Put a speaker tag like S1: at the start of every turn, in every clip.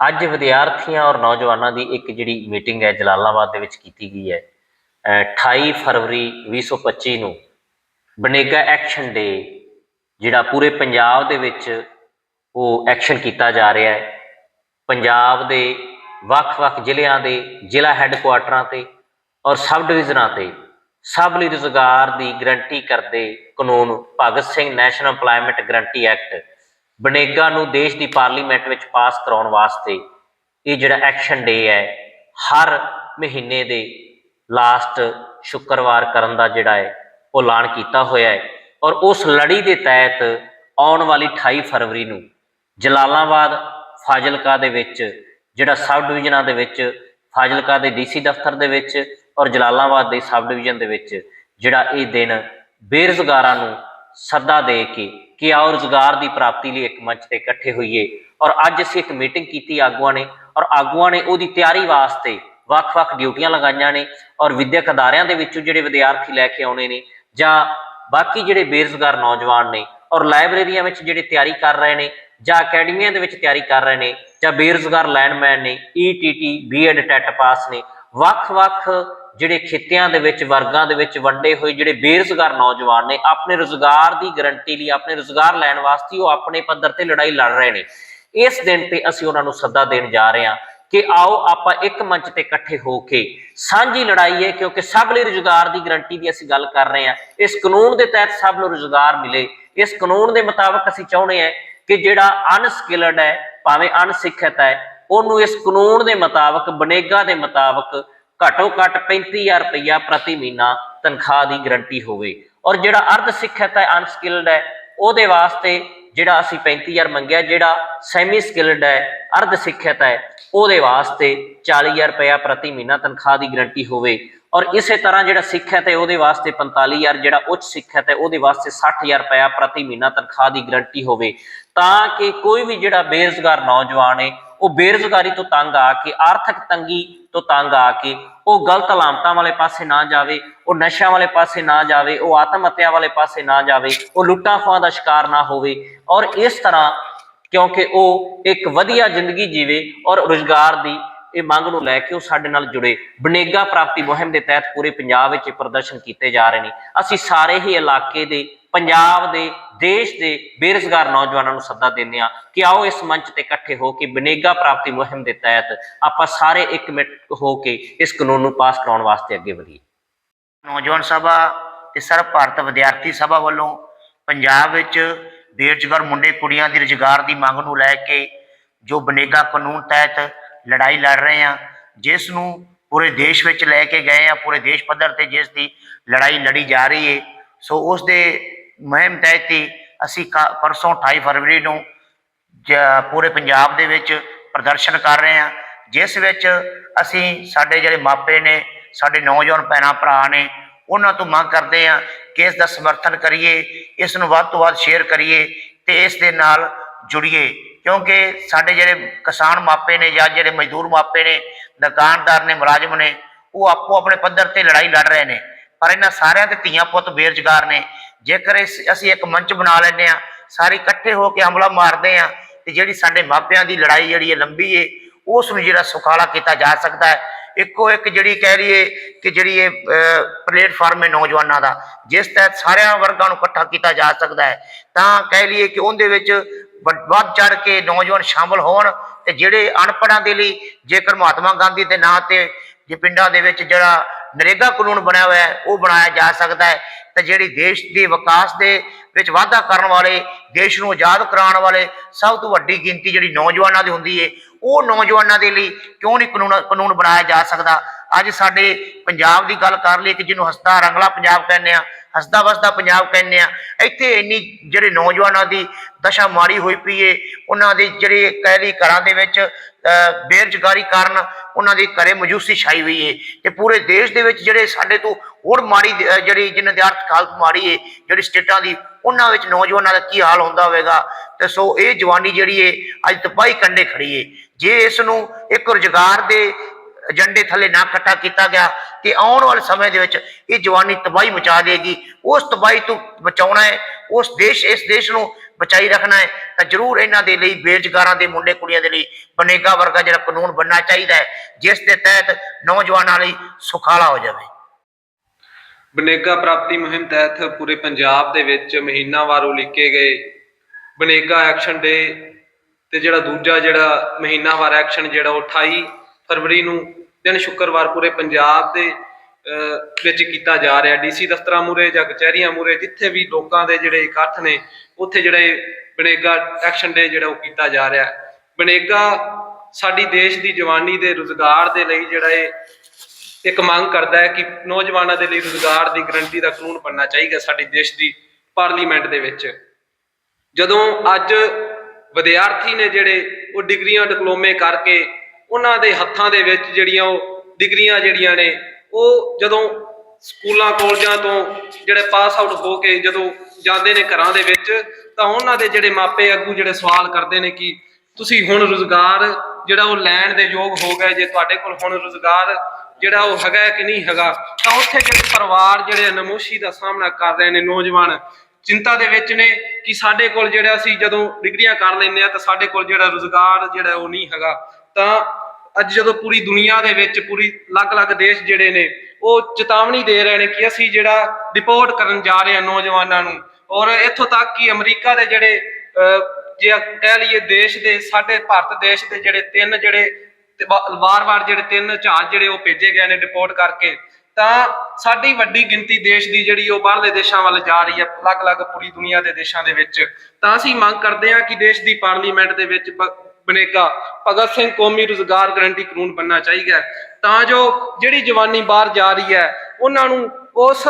S1: ਅੱਜ ਵਿਦਿਆਰਥੀਆਂ ਔਰ ਨੌਜਵਾਨਾਂ ਦੀ ਇੱਕ ਜਿਹੜੀ ਮੀਟਿੰਗ ਹੈ ਜਲਾਲਾਬਾਦ ਦੇ ਵਿੱਚ ਕੀਤੀ ਗਈ ਹੈ, ਅਹ 28 ਫਰਵਰੀ 2025 ਨੂੰ ਬਨੇਗਾ ਐਕਸ਼ਨ ਡੇ ਜਿਹੜਾ ਪੂਰੇ ਪੰਜਾਬ ਦੇ ਵਿੱਚ ਉਹ ਐਕਸ਼ਨ ਕੀਤਾ ਜਾ ਰਿਹਾ ਹੈ। ਪੰਜਾਬ ਦੇ ਵੱਖ-ਵੱਖ ਜ਼ਿਲ੍ਹਿਆਂ ਦੇ ਜ਼ਿਲ੍ਹਾ ਹੈੱਡਕੁਆਟਰਾਂ ਤੇ ਔਰ ਸਬ ਡਿਵੀਜ਼ਨਾਂ ਤੇ ਸਭ ਲਈ ਰੁਜ਼ਗਾਰ ਦੀ ਗਰੰਟੀ ਕਰਦੇ ਕਾਨੂੰਨ Bhagat Singh national employment guarantee act ਬਨੇਗਾ ਨੂੰ ਦੇਸ਼ ਦੀ ਪਾਰਲੀਮੈਂਟ ਵਿੱਚ ਪਾਸ ਕਰਾਉਣ ਵਾਸਤੇ ਇਹ ਜਿਹੜਾ ਐਕਸ਼ਨ ਡੇ ਹੈ, ਹਰ ਮਹੀਨੇ ਦੇ ਲਾਸਟ ਸ਼ੁੱਕਰਵਾਰ ਕਰਨ ਦਾ ਜਿਹੜਾ ਹੈ, ਉਹ ਐਲਾਨ ਕੀਤਾ ਹੋਇਆ ਹੈ ਔਰ ਉਸ ਲੜੀ ਦੇ ਤਹਿਤ ਆਉਣ ਵਾਲੀ 28 ਫਰਵਰੀ ਨੂੰ ਜਲਾਲਾਬਾਦ ਫਾਜ਼ਿਲਕਾ ਦੇ ਵਿੱਚ ਜਿਹੜਾ ਸਬ ਡਿਵੀਜ਼ਨਾਂ ਦੇ ਵਿੱਚ, ਫਾਜ਼ਿਲਕਾ ਦੇ ਡੀਸੀ ਦਫ਼ਤਰ ਦੇ ਵਿੱਚ ਔਰ ਜਲਾਲਾਬਾਦ ਦੇ ਸਬ ਡਿਵੀਜ਼ਨ ਦੇ ਵਿੱਚ ਜਿਹੜਾ ਇਹ ਦਿਨ ਬੇਰੁਜ਼ਗਾਰਾਂ ਨੂੰ ਸੱਦਾ ਦੇ ਕੇ ਕਿ ਆਓ ਰੁਜ਼ਗਾਰ ਦੀ ਪ੍ਰਾਪਤੀ ਲਈ ਇੱਕ ਮੰਚ ਤੇ ਇਕੱਠੇ ਹੋਈਏ। ਔਰ ਅੱਜ ਅਸੀਂ ਇੱਕ ਮੀਟਿੰਗ ਕੀਤੀ ਆਗੂਆਂ ਨੇ। ਔਰ ਆਗੂਆਂ ਨੇ ਉਹਦੀ ਤਿਆਰੀ ਵਾਸਤੇ ਵੱਖ-ਵੱਖ ਡਿਊਟੀਆਂ ਲਗਾਈਆਂ ਨੇ। ਔਰ ਵਿਦਿਅਕ ਅਦਾਰਿਆਂ ਦੇ ਵਿੱਚੋਂ ਜਿਹੜੇ ਵਿਦਿਆਰਥੀ ਲੈ ਕੇ ਆਉਣੇ ਨੇ ਜਾਂ ਬਾਕੀ ਜਿਹੜੇ ਬੇਰੁਜ਼ਗਾਰ ਨੌਜਵਾਨ ਨੇ ਔਰ ਲਾਇਬ੍ਰੇਰੀਆਂ ਵਿੱਚ ਜਿਹੜੇ ਤਿਆਰੀ ਕਰ ਰਹੇ ਨੇ ਜਾਂ ਅਕੈਡਮੀਆਂ ਦੇ ਵਿੱਚ ਤਿਆਰੀ ਕਰ ਰਹੇ ਨੇ ਜਾਂ ਬੇਰੁਜ਼ਗਾਰ ਲੈਂਡਮੈਨ ਨੇ ਈਟੀਟੀ ਬੀਐਡ ਟੈਟ ਪਾਸ ਨੇ, ਵੱਖ-ਵੱਖ ਜਿਹੜੇ ਖਿੱਤਿਆਂ ਦੇ ਵਿੱਚ, ਵਰਗਾਂ ਦੇ ਵਿੱਚ ਵੰਡੇ ਹੋਏ ਜਿਹੜੇ ਬੇਰੁਜ਼ਗਾਰ ਨੌਜਵਾਨ ਨੇ, ਆਪਣੇ ਰੁਜ਼ਗਾਰ ਦੀ ਗਰੰਟੀ ਲਈ, ਆਪਣੇ ਰੁਜ਼ਗਾਰ ਲੈਣ ਵਾਸਤੇ ਉਹ ਆਪਣੇ ਪੱਧਰ ਤੇ ਲੜਾਈ ਲੜ ਰਹੇ ਨੇ। ਇਸ ਦਿਨ ਤੇ ਅਸੀਂ ਉਹਨਾਂ ਨੂੰ ਸੱਦਾ ਦੇਣ ਜਾ ਰਹੇ ਹਾਂ ਕਿ ਆਓ ਆਪਾਂ ਇੱਕ ਮੰਚ ਤੇ ਇਕੱਠੇ ਹੋ ਕੇ ਸਾਂਝੀ ਲੜਾਈ ਹੈ, ਕਿਉਂਕਿ ਸਭ ਲਈ ਰੁਜ਼ਗਾਰ ਦੀ ਗਰੰਟੀ ਦੀ ਅਸੀਂ ਗੱਲ ਕਰ ਰਹੇ ਹਾਂ। ਇਸ ਕਾਨੂੰਨ ਦੇ ਤਹਿਤ ਸਭ ਨੂੰ ਰੁਜ਼ਗਾਰ ਮਿਲੇ। ਇਸ ਕਾਨੂੰਨ ਦੇ ਮੁਤਾਬਕ ਅਸੀਂ ਚਾਹੁੰਦੇ ਹਾਂ ਕਿ ਜਿਹੜਾ ਅਨਸਕਿਲਡ ਹੈ, ਭਾਵੇਂ ਅਨਸਿੱਖਿਅਤ ਹੈ, ਉਹਨੂੰ ਇਸ ਕਾਨੂੰਨ ਦੇ ਮੁਤਾਬਕ, ਬਨੇਗਾ ਦੇ ਮੁਤਾਬਕ ਘੱਟੋ ਘੱਟ 35000 ਰੁਪਇਆ ਪ੍ਰਤੀ ਮਹੀਨਾ ਤਨਖਾਹ ਦੀ ਗਰੰਟੀ ਹੋਵੇ। ਔਰ ਜਿਹੜਾ ਅਰਧ ਸਿੱਖਿਅਤ ਹੈ, ਅਨਸਕਿਲਡ ਹੈ, ਉਹਦੇ ਵਾਸਤੇ ਜਿਹੜਾ ਅਸੀਂ 35000 ਮੰਗਿਆ, ਜਿਹੜਾ ਸੈਮੀ ਸਕਿਲਡ ਹੈ, ਅਰਧ ਸਿੱਖਿਅਤ ਹੈ, ਉਹਦੇ ਵਾਸਤੇ 40000 ਰੁਪਇਆ ਪ੍ਰਤੀ ਮਹੀਨਾ ਤਨਖਾਹ ਦੀ ਗਰੰਟੀ ਹੋਵੇ। ਔਰ ਇਸੇ ਤਰ੍ਹਾਂ ਜਿਹੜਾ ਸਿੱਖਿਅਤ ਹੈ, ਉਹਦੇ ਵਾਸਤੇ 45000 ਜਿਹੜਾ ਉੱਚ ਸਿੱਖਿਅਤ ਹੈ, ਉਹਦੇ ਵਾਸਤੇ 60000 ਰੁਪਇਆ ਪ੍ਰਤੀ ਮਹੀਨਾ ਤਨਖਾਹ ਦੀ ਗਰੰਟੀ ਹੋਵੇ। ਤਾਂ ਕਿ ਕੋਈ ਵੀ ਜਿਹੜਾ ਬੇਰੁਜ਼ਗਾਰ ਨੌਜਵਾਨ ਹੈ, ਉਹ ਬੇਰੁਜ਼ਗਾਰੀ ਤੋਂ ਤੰਗ ਆ ਕੇ ਆਰਥਿਕ ਤੰਗੀ ਤੋਂ ਤੰਗ ਆ ਕੇ ਉਹ ਗਲਤ ਲਾਮਤਾਂ ਵਾਲੇ ਪਾਸੇ ਨਾ ਜਾਵੇ, ਉਹ ਨਸ਼ਿਆਂ ਵਾਲੇ ਪਾਸੇ ਨਾ ਜਾਵੇ, ਉਹ ਆਤਮ ਹੱਤਿਆ ਵਾਲੇ ਪਾਸੇ ਨਾ ਜਾਵੇ, ਉਹ ਲੁੱਟਾਂ ਖੋਹਾਂ ਦਾ ਸ਼ਿਕਾਰ ਨਾ ਹੋਵੇ ਔਰ ਇਸ ਤਰ੍ਹਾਂ ਕਿਉਂਕਿ ਉਹ ਇੱਕ ਵਧੀਆ ਜ਼ਿੰਦਗੀ ਜੀਵੇ ਔਰ ਰੁਜ਼ਗਾਰ ਦੀ ਇਹ ਮੰਗ ਨੂੰ ਲੈ ਕੇ ਉਹ ਸਾਡੇ ਨਾਲ ਜੁੜੇ। ਬਨੇਗਾ ਪ੍ਰਾਪਤੀ ਮੁਹਿੰਮ ਦੇ ਤਹਿਤ ਪੂਰੇ ਪੰਜਾਬ ਵਿੱਚ ਪ੍ਰਦਰਸ਼ਨ ਕੀਤੇ ਜਾ ਰਹੇ ਨੇ। ਅਸੀਂ ਸਾਰੇ ਹੀ ਇਲਾਕੇ ਦੇ, ਪੰਜਾਬ ਦੇ, ਦੇਸ਼ ਦੇ ਬੇਰੁਜ਼ਗਾਰ ਨੌਜਵਾਨਾਂ ਨੂੰ ਸੱਦਾ ਦਿੰਦੇ ਆ ਕਿ ਆਓ ਇਸ ਮੰਚ ਤੇ ਇਕੱਠੇ ਹੋ ਕੇ ਬਨੇਗਾ ਪ੍ਰਾਪਤੀ ਮੁਹਿੰਮ ਦੇ ਤਹਿਤ ਆਪਾਂ ਸਾਰੇ ਇੱਕ ਮਿੰਟ ਹੋ ਕੇ ਇਸ ਕਾਨੂੰਨ ਨੂੰ ਪਾਸ ਕਰਾਉਣ ਵਾਸਤੇ ਅੱਗੇ ਵਧੀਏ।
S2: ਨੌਜਵਾਨ ਸਭਾ ਤੇ ਸਰਬ ਭਾਰਤ ਵਿਦਿਆਰਥੀ ਸਭਾ ਵੱਲੋਂ ਪੰਜਾਬ ਵਿੱਚ ਬੇਰੁਜ਼ਗਾਰ ਮੁੰਡੇ ਕੁੜੀਆਂ ਦੀ ਰੁਜ਼ਗਾਰ ਦੀ ਮੰਗ ਨੂੰ ਲੈ ਕੇ ਜੋ ਬਨੇਗਾ ਕਾਨੂੰਨ ਤਹਿਤ ਲੜਾਈ ਲੜ ਰਹੇ ਹਾਂ, ਜਿਸ ਨੂੰ ਪੂਰੇ ਦੇਸ਼ ਵਿੱਚ ਲੈ ਕੇ ਗਏ ਆ ਪੂਰੇ ਦੇਸ਼ ਪੱਧਰ ਤੇ ਜਿਸ ਦੀ ਲੜਾਈ ਲੜੀ ਜਾ ਰਹੀ ਹੈ ਸੋ ਉਸ ਦੇ ਮੁਹਿੰਮ ਤਹਿਤ ਹੀ ਅਸੀਂ ਕਾ- ਪਰਸੋਂ 28 ਫਰਵਰੀ ਨੂੰ ਜ- ਪੂਰੇ ਪੰਜਾਬ ਦੇ ਵਿੱਚ ਪ੍ਰਦਰਸ਼ਨ ਕਰ ਰਹੇ ਹਾਂ, ਜਿਸ ਵਿੱਚ ਅਸੀਂ ਸਾਡੇ ਜਿਹੜੇ ਮਾਪੇ ਨੇ, ਸਾਡੇ ਨੌਜਵਾਨ ਭੈਣਾਂ, ਭਰਾ ਨੇ, ਉਹਨਾਂ ਤੋਂ ਮੰਗ ਕਰਦੇ ਹਾਂ ਕਿ ਇਸ ਦਾ ਸਮਰਥਨ ਕਰੀਏ, ਇਸ ਨੂੰ ਵੱਧ ਤੋਂ ਵੱਧ ਸ਼ੇਅਰ ਕਰੀਏ ਤੇ ਇਸ ਦੇ ਨਾਲ ਜੁੜੀਏ। ਕਿਉਂਕਿ ਸਾਡੇ ਜਿਹੜੇ ਕਿਸਾਨ ਮਾਪੇ ਨੇ ਜਾਂ ਜਿਹੜੇ ਮਜ਼ਦੂਰ ਮਾਪੇ ਨੇ, ਦੁਕਾਨਦਾਰ ਨੇ, ਮੁਲਾਜ਼ਮ ਨੇ, ਉਹ ਆਪੋ ਆਪਣੇ ਪੱਧਰ ਤੇ ਲੜਾਈ ਲੜ ਰਹੇ ਨੇ। ਪਰ ਇਹਨਾਂ ਸਾਰਿਆਂ ਦੇ ਧੀਆਂ ਪੁੱਤ ਬੇਰੁਜ਼ਗਾਰ ਨੇ। ਜੇਕਰ ਇਸ- ਅਸੀਂ ਇੱਕ ਮੰਚ ਬਣਾ ਲੈਂਦੇ ਆ ਸਾਰੇ ਇਕੱਠੇ ਹੋ ਕੇ ਹਮਲਾ ਮਾਰਦੇ ਆ ਤੇ ਜਿਹੜੀ ਸਾਡੇ ਮਾਪਿਆਂ ਦੀ ਲੜਾਈ ਜਿਹੜੀ ਹੈ ਲੰਬੀ ਏ, ਉਸ ਨੂੰ ਜਿਹੜਾ ਸੁਖਾਲਾ ਕੀਤਾ ਜਾ ਸਕਦਾ ਹੈ। ਇੱਕੋ ਇੱਕ ਜਿਹੜੀ ਕਹਿ ਲਈਏ ਕਿ ਜਿਹੜੀ ਇਹ ਪਲੇਟਫਾਰਮ ਹੈ ਨੌਜਵਾਨਾਂ ਦਾ, ਜਿਸ ਤਹਿਤ ਸਾਰਿਆਂ ਵਰਗਾਂ ਨੂੰ ਇਕੱਠਾ ਕੀਤਾ ਜਾ ਸਕਦਾ ਹੈ। ਤਾਂ ਕਹਿ ਲਈਏ ਕਿ ਉਹਦੇ ਵਿੱਚ ਵੱਧ ਚੜ ਕੇ ਨੌਜਵਾਨ ਸ਼ਾਮਲ ਹੋਣ ਤੇ ਜਿਹੜੇ ਅਨਪੜ੍ਹਾਂ ਦੇ ਲਈ ਜੇਕਰ ਮਹਾਤਮਾ ਗਾਂਧੀ ਦੇ ਨਾਂ ਤੇ ਜੇ ਪਿੰਡਾਂ ਦੇ ਵਿੱਚ ਜਿਹੜਾ ਨਰੇਗਾ ਕਾਨੂੰਨ ਬਣਿਆ ਹੋਇਆ ਹੈ, ਉਹ ਬਣਾਇਆ ਜਾ ਸਕਦਾ ਹੈ, ਤੇ ਜਿਹੜੀ ਦੇਸ਼ ਦੇ ਵਿਕਾਸ ਦੇ ਵਿੱਚ ਵਾਧਾ ਕਰਨ ਵਾਲੇ, ਦੇਸ਼ ਨੂੰ ਆਜ਼ਾਦ ਕਰਾਉਣ ਵਾਲੇ ਸਭ ਤੋਂ ਵੱਡੀ ਗਿਣਤੀ ਜਿਹੜੀ ਨੌਜਵਾਨਾਂ ਦੀ ਹੁੰਦੀ ਏ, ਉਹ ਨੌਜਵਾਨਾਂ ਦੇ ਲਈ ਕਿਉਂ ਨਹੀਂ ਕਾਨੂੰਨ ਕਾਨੂੰਨ ਬਣਾਇਆ ਜਾ ਸਕਦਾ? ਅੱਜ ਸਾਡੇ ਪੰਜਾਬ ਦੀ ਗੱਲ ਕਰ ਲਈ ਕਿ ਜਿਹਨੂੰ ਹਸਤਾ ਰੰਗਲਾ ਪੰਜਾਬ ਕਹਿੰਦੇ ਆ ਹੱਸਦਾ ਵਸਦਾ ਪੰਜਾਬ ਕਹਿੰਦੇ ਆ ਇੱਥੇ ਇੰਨੀ ਜਿਹੜੇ ਨੌਜਵਾਨਾਂ ਦੀ ਦਸ਼ਾ ਮਾਰੀ ਹੋਈ ਪਈ ਏ ਉਹਨਾਂ ਦੇ ਜਿਹੜੇ ਕਹਿ ਲਈ ਘਰਾਂ ਦੇ ਵਿੱਚ ਅਹ, ਬੇਰੁਜ਼ਗਾਰੀ ਕਾਰਨ ਉਹਨਾਂ ਦੇ ਘਰੇ ਮਜੂਸੀ ਛਾਈ ਹੋਈ ਏ ਤੇ ਪੂਰੇ ਦੇਸ਼ ਦੇ ਵਿੱਚ ਜਿਹੜੇ ਸਾਡੇ ਤੋਂ ਹੋਰ ਮਾੜੀ ਜਿਹੜੀ ਜਿਨ੍ਹਾਂ ਦੀ ਅਰਥ ਹਾਲਤ ਮਾੜੀ ਏ ਜਿਹੜੀ ਸਟੇਟਾਂ ਦੀ ਉਹਨਾਂ ਵਿੱਚ ਨੌਜਵਾਨਾਂ ਦਾ ਕੀ ਹਾਲ ਹੁੰਦਾ ਹੋਵੇਗਾ? ਤੇ ਸੋ ਇਹ ਜਵਾਨੀ ਜਿਹੜੀ ਏ ਅੱਜ ਤਪਾਈ ਕੰਡੇ ਖੜੀ ਏ। ਜੇ ਇਸ ਨੂੰ ਇੱਕ ਰੁਜ਼ਗਾਰ ਦੇ ਏਜੰਡੇ ਥੱਲੇ ਨਾ ਇਕੱਠਾ ਕੀਤਾ ਗਿਆ ਤੇ ਆਉਣ ਵਾਲੇ ਸਮੇਂ ਦੇ ਵਿੱਚ ਇਹ ਜਵਾਨੀ ਤਬਾਹੀ ਮਚਾ ਦੇਗੀ। ਉਸ ਤਬਾਹੀ ਤੋਂ ਬਚਾਉਣਾ ਹੈ, ਉਸ ਦੇਸ਼, ਇਸ ਦੇਸ਼ ਨੂੰ ਬਚਾਈ ਰੱਖਣਾ ਹੈ, ਤਾਂ ਜ਼ਰੂਰ ਇਹਨਾਂ ਦੇ ਲਈ, ਬੇਰੁਜ਼ਗਾਰਾਂ ਦੇ ਮੁੰਡੇ ਕੁੜੀਆਂ ਦੇ ਲਈ ਬਨੇਗਾ ਵਰਗਾ ਜਿਹੜਾ ਕਾਨੂੰਨ ਬਣਨਾ ਚਾਹੀਦਾ ਹੈ, ਜਿਸ ਦੇ ਤਹਿਤ ਨੌਜਵਾਨਾਂ ਲਈ ਸੁਖਾਲਾ ਹੋ ਜਾਵੇ।
S3: ਬਨੇਗਾ ਪ੍ਰਾਪਤੀ ਮੁਹਿੰਮ ਤਹਿਤ ਪੂਰੇ ਪੰਜਾਬ ਦੇ ਵਿੱਚ ਮਹੀਨਾਵਾਰ ਉਲੀਕੇ ਗਏ। ਬਨੇਗਾ ਐਕਸ਼ਨ ਡੇ ਤੇ ਜਿਹੜਾ ਦੂਜਾ ਜਿਹੜਾ ਮਹੀਨਾਵਾਰ ਐਕਸ਼ਨ ਜਿਹੜਾ ਉਹ 28 ਫਰਵਰੀ ਨੂੰ ਦਿਨ ਸ਼ੁੱਕਰਵਾਰ ਪੂਰੇ ਪੰਜਾਬ ਦੇ ਵਿੱਚ ਕੀਤਾ ਜਾ ਰਿਹਾ। ਡੀਸੀ ਦਫ਼ਤਰਾਂ ਮੂਰੇ ਜਾਂ ਕਚਹਿਰੀਆਂ ਮੂਰੇ ਜਿੱਥੇ ਵੀ ਲੋਕਾਂ ਦੇ ਜਿਹੜੇ ਇਕੱਠ ਨੇ, ਉੱਥੇ ਜਿਹੜੇ ਬਨੇਗਾ ਐਕਸ਼ਨ ਡੇ ਜਿਹੜਾ ਉਹ ਕੀਤਾ ਜਾ ਰਿਹਾ। ਬਨੇਗਾ ਸਾਡੀ ਦੇਸ਼ ਦੀ ਜਵਾਨੀ ਦੇ ਰੁਜ਼ਗਾਰ ਦੇ ਲਈ ਜਿਹੜਾ ਇਹ ਇੱਕ ਮੰਗ ਕਰਦਾ ਹੈ ਕਿ ਨੌਜਵਾਨਾਂ ਦੇ ਲਈ ਰੁਜ਼ਗਾਰ ਦੀ ਗਰੰਟੀ ਦਾ ਕਾਨੂੰਨ ਬਣਨਾ ਚਾਹੀਦਾ ਸਾਡੇ ਦੇਸ਼ ਦੀ ਪਾਰਲੀਮੈਂਟ ਦੇ ਵਿੱਚ। ਜਦੋਂ ਅੱਜ ਵਿਦਿਆਰਥੀ ਨੇ ਜਿਹੜੇ ਉਹ ਡਿਗਰੀਆਂ, ਡਿਪਲੋਮੇ ਕਰਕੇ ਉਹਨਾਂ ਦੇ ਹੱਥਾਂ ਦੇ ਵਿੱਚ ਜਿਹੜੀਆਂ ਉਹ ਡਿਗਰੀਆਂ ਜਿਹੜੀਆਂ ਨੇ, ਉਹ ਜਦੋਂ ਸਕੂਲਾਂ, ਕਾਲਜਾਂ ਤੋਂ ਜਿਹੜੇ ਪਾਸ ਆਊਟ ਹੋ ਕੇ ਜਦੋਂ ਜਾਂਦੇ ਨੇ ਘਰਾਂ ਦੇ ਵਿੱਚ, ਤਾਂ ਉਹਨਾਂ ਦੇ ਜਿਹੜੇ ਮਾਪੇ ਅੱਗੂ ਜਿਹੜੇ ਸਵਾਲ ਕਰਦੇ ਨੇ ਕਿ ਤੁਸੀਂ ਹੁਣ ਰੁਜ਼ਗਾਰ ਜਿਹੜਾ ਉਹ ਲੈਣ ਦੇ ਯੋਗ ਹੋ ਗਏ, ਜੇ ਤੁਹਾਡੇ ਕੋਲ ਹੁਣ ਰੁਜ਼ਗਾਰ ਜਿਹੜਾ ਉਹ ਹੈਗਾ ਕਿ ਨਹੀਂ ਹੈਗਾ, ਤਾਂ ਉੱਥੇ ਜਿਹੜੇ ਪਰਿਵਾਰ ਜਿਹੜੇ ਨਮੋਸ਼ੀ ਦਾ ਸਾਹਮਣਾ ਕਰ ਰਹੇ ਨੇ ਨੌਜਵਾਨ, ਚਿੰਤਾ ਦੇ ਵਿੱਚ ਨੇ ਕਿ ਸਾਡੇ ਕੋਲ ਜਿਹੜਾ ਅਸੀਂ ਜਦੋਂ ਡਿਗਰੀਆਂ ਕਰ ਲੈਂਦੇ ਆ ਤਾਂ ਸਾਡੇ ਕੋਲ ਜਿਹੜਾ ਰੁਜ਼ਗਾਰ ਜਿਹੜਾ ਉਹ ਨਹੀਂ ਹੈਗਾ। ਤਾਂ ਅੱਜ ਜਦੋਂ ਪੂਰੀ ਦੁਨੀਆ ਦੇ ਵਿੱਚ ਪੂਰੀ ਅਲੱਗ-ਅਲੱਗ ਦੇਸ਼ ਜਿਹੜੇ ਨੇ, ਉਹ ਚੇਤਾਵਨੀ ਦੇ ਰਹੇ ਨੇ ਕਿ ਅਸੀਂ ਜਿਹੜਾ ਡਿਪੋਰਟ ਕਰਨ ਜਾ ਰਹੇ ਹਾਂ ਨੌਜਵਾਨਾਂ ਨੂੰ। ਔਰ ਇੱਥੋਂ ਤੱਕ ਕਿ ਅਮਰੀਕਾ ਦੇ ਜਿਹੜੇ ਜੇ ਕਹਿ ਲਈਏ ਦੇਸ਼ ਦੇ, ਸਾਡੇ ਭਾਰਤ ਦੇਸ਼ ਦੇ ਜਿਹੜੇ ਤਿੰਨ ਜਿਹੜੇ ਵਾਰ-ਵਾਰ ਜਿਹੜੇ ਤਿੰਨ ਜਹਾਜ਼ ਜਿਹੜੇ ਉਹ ਭੇਜੇ ਗਏ ਨੇ ਰਿਪੋਰਟ ਕਰਕੇ, ਤਾਂ ਸਾਡੀ ਵੱਡੀ ਗਿਣਤੀ ਦੇਸ਼ ਦੀ ਜਿਹੜੀ ਉਹ ਬਾਹਰਲੇ ਦੇਸ਼ਾਂ ਵੱਲ ਜਾ ਰਹੀ ਹੈ ਅਲੱਗ-ਅਲੱਗ ਪੂਰੀ ਦੁਨੀਆ ਦੇ ਦੇਸ਼ਾਂ ਦੇ ਵਿੱਚ। ਤਾਂ ਅਸੀਂ ਮੰਗ ਕਰਦੇ ਹਾਂ ਕਿ ਦੇਸ਼ ਦੀ ਪਾਰਲੀਮੈਂਟ ਦੇ ਵਿੱਚ ਬਣੇਗਾ। ਭਗਤ ਸਿੰਘ ਕੌਮੀ ਰੁਜ਼ਗਾਰ ਗਰੰਟੀ ਕਾਨੂੰਨ ਬਣਨਾ ਚਾਹੀਦਾ ਤਾਂ ਜੋ ਜਿਹੜੀ ਜਵਾਨੀ ਬਾਹਰ ਜਾ ਰਹੀ ਹੈ, ਉਹਨਾਂ ਨੂੰ ਉਸ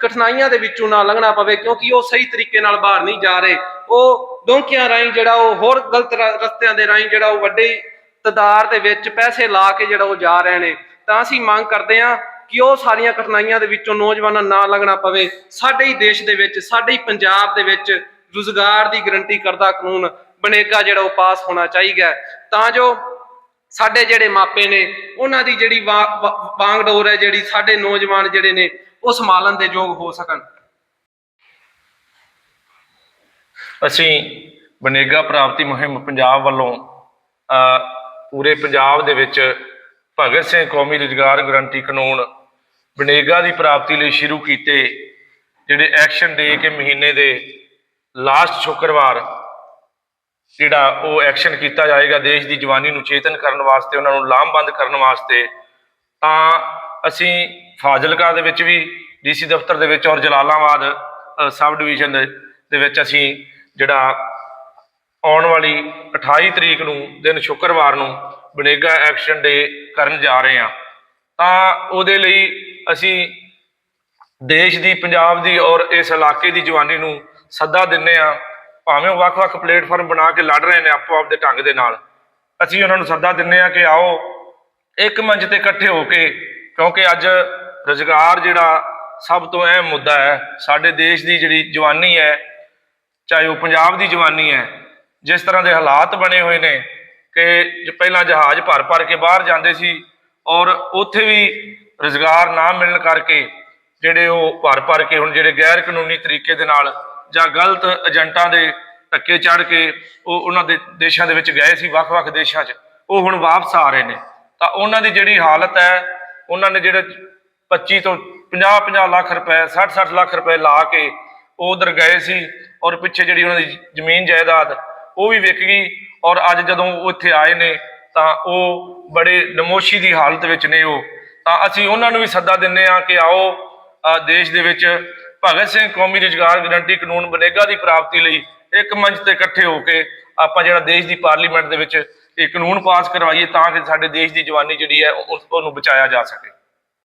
S3: ਕਠਿਨਾਈਆਂ ਦੇ ਵਿੱਚੋਂ ਨਾ ਲੰਘਣਾ ਪਵੇ, ਕਿਉਂਕਿ ਉਹ ਸਹੀ ਤਰੀਕੇ ਨਾਲ ਬਾਹਰ ਨਹੀਂ ਜਾ ਰਹੇ। ਉਹ ਡੋਂਕਿਆਂ ਰਾਹੀਂ ਜਿਹੜਾ ਉਹ ਹੋਰ ਗਲਤ ਰ- ਰਸਤਿਆਂ ਦੇ ਰਾਹੀਂ ਜਿਹੜਾ ਉਹ ਵੱਡੇ ਤਦਾਰ ਦੇ ਵਿੱਚ ਪੈਸੇ ਲਾ ਕੇ ਜਿਹੜਾ ਉਹ ਜਾ ਰਹੇ ਨੇ। ਤਾਂ ਅਸੀਂ ਮੰਗ ਕਰਦੇ ਹਾਂ ਕਿ ਉਹ ਸਾਰੀਆਂ ਕਠਿਨਾਈਆਂ ਦੇ ਵਿੱਚੋਂ ਨੌਜਵਾਨਾਂ ਨਾ ਲੰਘਣਾ ਪਵੇ। ਸਾਡੇ ਹੀ ਦੇਸ਼ ਦੇ ਵਿੱਚ, ਸਾਡੇ ਹੀ ਪੰਜਾਬ ਦੇ ਵਿੱਚ ਰੁਜ਼ਗਾਰ ਦੀ ਗਰੰਟੀ ਕਰਦਾ ਕਾਨੂੰਨ ਬਣੇਗਾ ਜਿਹੜਾ ਉਹ ਪਾਸ ਹੋਣਾ ਚਾਹੀਦਾ ਤਾਂ ਜੋ ਸਾਡੇ ਜਿਹੜੇ ਮਾਪੇ ਨੇ ਉਹਨਾਂ ਦੀ ਜਿਹੜੀ ਵਾਂਗ ਡੋਰ ਹੈ ਜਿਹੜੀ ਸਾਡੇ ਨੌਜਵਾਨ ਜਿਹੜੇ ਨੇ ਉਹ ਸੰਭਾਲਣ ਦੇ ਯੋਗ ਹੋ ਸਕਣ।
S4: ਅਸੀਂ ਬਨੇਗਾ ਪ੍ਰਾਪਤੀ ਮੁਹਿੰਮ ਪੰਜਾਬ ਵੱਲੋਂ ਅ, ਪੂਰੇ ਪੰਜਾਬ ਦੇ ਵਿੱਚ ਭਗਤ ਸਿੰਘ ਕੌਮੀ ਰੁਜ਼ਗਾਰ ਗਰੰਟੀ ਕਾਨੂੰਨ ਬਨੇਗਾ ਦੀ ਪ੍ਰਾਪਤੀ ਲਈ ਸ਼ੁਰੂ ਕੀਤੇ ਜਿਹੜੇ ਐਕਸ਼ਨ ਦੇ ਕੇ ਮਹੀਨੇ ਦੇ ਲਾਸਟ ਸ਼ੁੱਕਰਵਾਰ ਜਿਹੜਾ ਉਹ ਐਕਸ਼ਨ ਕੀਤਾ ਜਾਏਗਾ ਦੇਸ਼ ਦੀ ਜਵਾਨੀ ਨੂੰ ਚੇਤਨ ਕਰਨ ਵਾਸਤੇ, ਉਹਨਾਂ ਨੂੰ ਲਾਮਬੰਦ ਕਰਨ ਵਾਸਤੇ, ਤਾਂ ਅਸੀਂ ਫਾਜ਼ਿਲਕਾ ਦੇ ਵਿੱਚ ਵੀ, ਡੀਸੀ ਦਫ਼ਤਰ ਦੇ ਵਿੱਚ ਔਰ ਜਲਾਲਾਬਾਦ ਸਬ ਡਿਵੀਜ਼ਨ ਦੇ ਦੇ ਵਿੱਚ ਅਸੀਂ ਜਿਹੜਾ ਆਉਣ ਵਾਲੀ 28 ਤਰੀਕ ਨੂੰ, ਦਿਨ ਸ਼ੁੱਕਰਵਾਰ ਨੂੰ ਬਨੇਗਾ ਐਕਸ਼ਨ ਡੇ ਕਰਨ ਜਾ ਰਹੇ ਹਾਂ। ਤਾਂ ਉਹਦੇ ਲਈ ਅਸੀਂ ਦੇਸ਼ ਦੀ, ਪੰਜਾਬ ਦੀ ਔਰ ਇਸ ਇਲਾਕੇ ਦੀ ਜਵਾਨੀ ਨੂੰ ਸੱਦਾ ਦਿੰਨੇ ਆ, ਭਾਵੇਂ ਉਹ ਵੱਖ-ਵੱਖ ਪਲੇਟਫਾਰਮ ਬਣਾ ਕੇ ਲੜ ਰਹੇ ਨੇ ਆਪੋ ਆਪ ਦੇ ਢੰਗ ਦੇ ਨਾਲ। ਅਸੀਂ ਉਹਨਾਂ ਨੂੰ ਸੱਦਾ ਦਿੰਨੇ ਆ ਕਿ ਆਓ, ਇੱਕ ਮੰਚ ਤੇ ਇਕੱਠੇ ਹੋ ਕੇ, ਕਿਉਂਕਿ ਅੱਜ ਰੁਜ਼ਗਾਰ ਜਿਹੜਾ ਸਭ ਤੋਂ ਅਹਿਮ ਮੁੱਦਾ ਹੈ, ਸਾਡੇ ਦੇਸ਼ ਦੀ ਜਿਹੜੀ ਜਵਾਨੀ ਹੈ, ਚਾਹੇ ਉਹ ਪੰਜਾਬ ਦੀ ਜਵਾਨੀ ਹੈ, ਜਿਸ ਤਰ੍ਹਾਂ ਦੇ ਹਾਲਾਤ ਬਣੇ ਹੋਏ ਨੇ ਕਿ ਪਹਿਲਾਂ ਜਹਾਜ਼ ਭਰ ਭਰ ਕੇ ਬਾਹਰ ਜਾਂਦੇ ਸੀ ਔਰ ਉੱਥੇ ਵੀ ਰੁਜ਼ਗਾਰ ਨਾ ਮਿਲਣ ਕਰਕੇ ਜਿਹੜੇ ਉਹ ਭਰ ਭਰ ਕੇ ਹੁਣ ਜਿਹੜੇ ਗੈਰ ਕਾਨੂੰਨੀ ਤਰੀਕੇ ਦੇ ਨਾਲ ਜਾਂ ਗਲਤ ਏਜੰਟਾਂ ਦੇ ਧੱਕੇ ਚੜ ਕੇ ਉਹ ਉਹਨਾਂ ਦੇ ਦੇਸ਼ਾਂ ਦੇ ਵਿੱਚ ਗਏ ਸੀ, ਵੱਖ-ਵੱਖ ਦੇਸ਼ਾਂ 'ਚ, ਉਹ ਹੁਣ ਵਾਪਸ ਆ ਰਹੇ ਨੇ। ਤਾਂ ਉਹਨਾਂ ਦੀ ਜਿਹੜੀ ਹਾਲਤ ਹੈ, ਉਹਨਾਂ ਨੇ ਜਿਹੜੇ 25 ਤੋਂ 50-50 ਲੱਖ ਰੁਪਏ 60-60 ਲੱਖ ਰੁਪਏ ਲਾ ਕੇ ਉਹ ਉਧਰ ਗਏ ਸੀ ਔਰ ਪਿੱਛੇ ਜਿਹੜੀ ਉਹਨਾਂ ਦੀ ਜ਼ਮੀਨ ਜਾਇਦਾਦ, ਉਹ ਵੀ ਵਿਕ ਗਈ ਔਰ ਅੱਜ ਜਦੋਂ ਉਹ ਇੱਥੇ ਆਏ ਨੇ, ਤਾਂ ਉਹ ਬੜੇ ਨਮੋਸ਼ੀ ਦੀ ਹਾਲਤ ਵਿੱਚ ਨੇ ਉਹ। ਤਾਂ ਅਸੀਂ ਉਹਨਾਂ ਨੂੰ ਵੀ ਸੱਦਾ ਦਿੰਨੇ ਆ ਕਿ ਆਓ ਦੇਸ਼ ਦੇ ਵਿੱਚ ਭਗਤ ਸਿੰਘ ਕੌਮੀ ਰੁਜ਼ਗਾਰ ਗਰੰਟੀ ਕਾਨੂੰਨ ਬਨੇਗਾ ਦੀ ਪ੍ਰਾਪਤੀ ਲਈ ਇੱਕ ਮੰਚ ਤੇ ਇਕੱਠੇ ਹੋ ਕੇ ਆਪਾਂ ਜਿਹੜਾ ਦੇਸ਼ ਦੀ ਪਾਰਲੀਮੈਂਟ ਦੇ ਵਿੱਚ ਇਹ ਕਾਨੂੰਨ ਪਾਸ ਕਰਵਾਈਏ ਤਾਂ ਕਿ ਸਾਡੇ ਦੇਸ਼ ਦੀ ਜਵਾਨੀ ਜਿਹੜੀ ਹੈ ਉਸ ਉਹਨੂੰ ਬਚਾਇਆ ਜਾ ਸਕੇ।